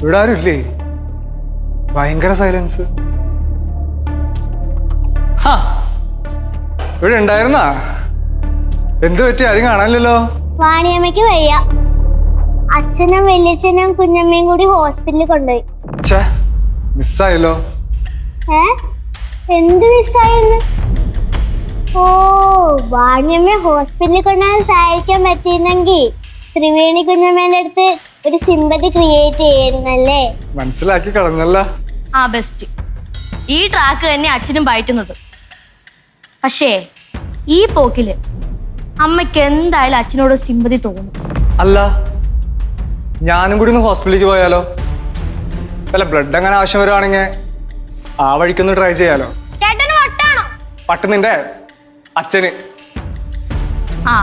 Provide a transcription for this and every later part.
ഇവിടെ ആരുമില്ലേ ഭയങ്കര സൈലൻസ് ഇവിടെ ഉണ്ടായിരുന്നാ? എന്ത് പറ്റി? ആരും കാണാനില്ലല്ലോ? വാണിയമ്മയ്ക്ക് വയ്യ. അച്ഛനും വല്യച്ഛനും കുഞ്ഞമ്മയും കൂടി ഹോസ്പിറ്റലിൽ കൊണ്ടുപോയി. മിസ്സായല്ലോ ഏ? എന്ത് മിസ്സായെന്ന് ഓ വാണിയമ്മ ഹോസ്പിറ്റലിൽ കൊണ്ടുപോകാൻ സഹായിക്കാൻ പറ്റിയിരുന്നെങ്കിൽ ത്രിവേണി കുഞ്ഞമ്മേന്റെ അടുത്ത് ഒരു സിമ്പതി ക്രിയേറ്റ് ചെയ്യുന്നല്ലേ? മനസ്സിലാക്കി കളഞ്ഞല്ല. ആ ബെസ്റ്റ് ഈ ട്രാക്ക് തന്നെ അച്ഛനും പയറ്റുന്നത് പക്ഷേ ഈ പോക്കിൽ അമ്മയ്ക്ക് എന്തായാലും അച്ഛനോട് സിമ്പതി തോന്നും. അല്ല ഞാനും കൂടി ഒന്ന് ഹോസ്പിറ്റലിലേക്ക് പോയാലോ? അല്ല ബ്ലഡ് അങ്ങനെ ആവശ്യം വരുവാണെങ്കിൽ ആ വഴിക്കൊന്ന് ട്രൈ ചെയ്യാലോ? പട്ട് നിന്റെ അച്ഛന്. ആ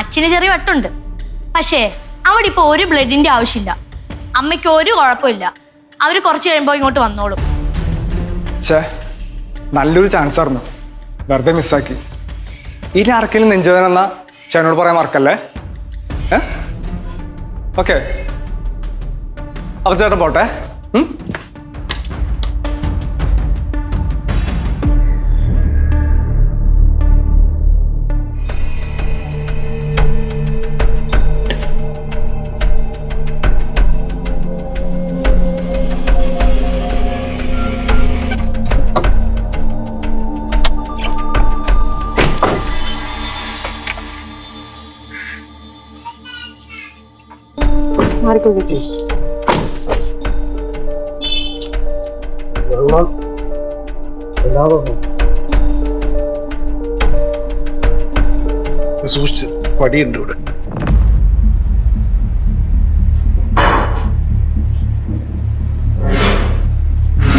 അച്ഛന് ചെറിയ വട്ടുണ്ട്. പക്ഷേ അവിടെ ഇപ്പൊ ഒരു ബ്ലഡിന്റെ ആവശ്യമില്ല. അമ്മയ്ക്ക് ഒരു കുഴപ്പമില്ല. അവർ കുറച്ച് കഴിയുമ്പോൾ ഇങ്ങോട്ട് വന്നോളും. നല്ലൊരു ചാൻസ് ആയിരുന്നു. വെറുതെ മിസ്സാക്കി ഇനി ആർക്കെങ്കിലും നെഞ്ചുവേദന എന്നാ ചേട്ടനോട് പറയാൻ മറക്കല്ലേ? ഓക്കെ അപ്പൊ ചേട്ടൻ പോട്ടെ. ഉം? വെള്ളം സൂക്ഷിച്ച് പടിയുണ്ട് ഇവിടെ.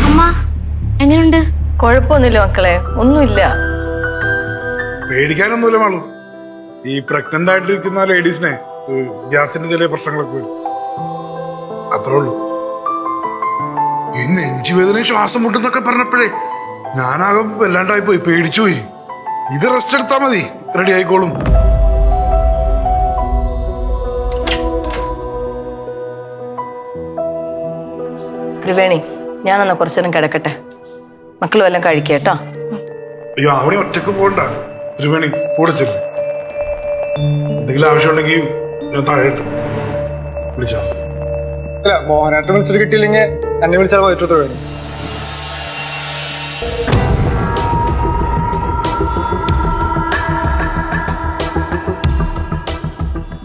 അമ്മ എങ്ങനെയുണ്ട് കുഴപ്പമൊന്നുമില്ല മക്കളെ ഒന്നുമില്ല. പേടിക്കാനൊന്നുമില്ല മാളു. ഈ പ്രഗ്നന്റ് ആയിട്ടിരിക്കുന്ന ലേഡീസിനെ ഗ്യാസിന്റെ ചില പ്രശ്നങ്ങളൊക്കെ വരും. അത്രേ ഉള്ളൂ. ഈ നെഞ്ചുവേദനയും ശ്വാസം മുട്ടെന്നൊക്കെ പറഞ്ഞപ്പോഴേ ഞാനാകെ വല്ലാണ്ടായി പോയി പേടിച്ചു പോയി ഇത് റെസ്റ്റ് എടുത്താ മതി. റെഡി ആയിക്കോളും. ത്രിവേണി ഞാനൊന്ന് കുറച്ചേരം കിടക്കട്ടെ. മക്കളും എല്ലാം കഴിക്കേട്ടോ അയ്യോ അവിടെ ഒറ്റയ്ക്ക് പോകണ്ട. ത്രിവേണി കൂടെ ചെല്ലേ. എന്തെങ്കിലും ആവശ്യമുണ്ടെങ്കിൽ ഞാൻ താഴെ വിളിച്ചോ. അല്ല മോഹനായിട്ട് വിളിച്ചിട്ട് കിട്ടിയില്ലെങ്കിൽ എന്നെ വിളിച്ചാൽ പോയിട്ട് വരും.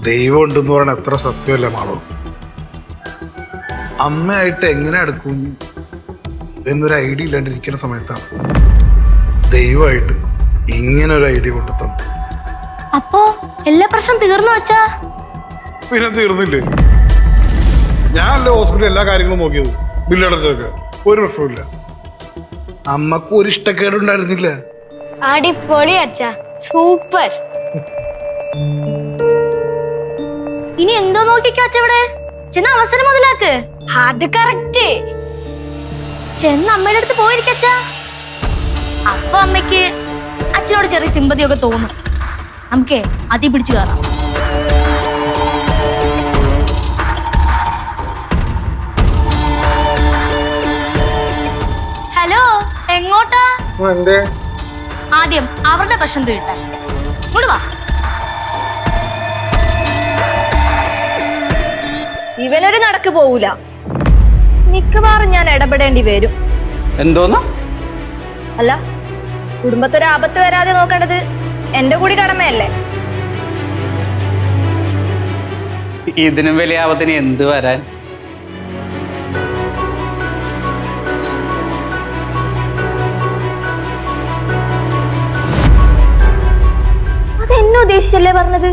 ദൈവം ഉണ്ടെന്ന് പറയണ എത്ര സത്യമല്ല മാളോ? അമ്മയായിട്ട് എങ്ങനെ അടുക്കും എന്നൊരു ഐഡിയ ഇല്ലാണ്ടിരിക്കുന്ന സമയത്താണ് ദൈവമായിട്ട് ഇങ്ങനെ ഒരു ഐഡിയ കൊണ്ടു തന്നു അപ്പോ എല്ലാ പ്രശ്നം തീർന്നു വച്ചാ പിന്നെ തീർന്നില്ലേ? ഞാനല്ലേ ഹോസ്പിറ്റലിൽ എല്ലാ കാര്യങ്ങളും നോക്കിയത്? ബില്ലടച്ചൊക്കെ ഒരു പ്രശ്നമില്ല അമ്മയ്ക്ക് ഒരു ഇഷ്ടക്കേടുണ്ടായിരുന്നില്ല. അടിപൊളി അച്ഛ. സൂപ്പർ. ഇനി എന്തോ നോക്കിക്കോ അച്ഛ ഇവിടെ. ചെന്ന അവസരം മുതലാക്ക്. അത് കറക്റ്റ് ചെന്ന് അമ്മയുടെ അടുത്ത് പോയിരിക്കച്ച അപ്പൊ അമ്മയ്ക്ക് അച്ഛനോട് ചെറിയ സിമ്പതിയൊക്കെ തോന്നും. നമുക്കേ അതി പിടിച്ചു കയറാം ആദ്യം അവരുടെ പ്രശ്നം തീട്ടാൻ ഇങ്ങോട്ട് വാ. ഇവനൊരു നടക്ക് പോവൂല. മിക്കവാറും ഞാൻ ഇടപെടേണ്ടി വരും. എന്തോന്ന്? അല്ല കുടുംബത്തൊരു ആപത്ത് വരാതെ നോക്കേണ്ടത് എന്റെ കൂടി കടമയല്ലേ? ഇതിനും വലിയ ആപത്തിന് എന്ത് വരാൻ? ഉദ്ദേശിച്ചല്ലേ പറഞ്ഞത്?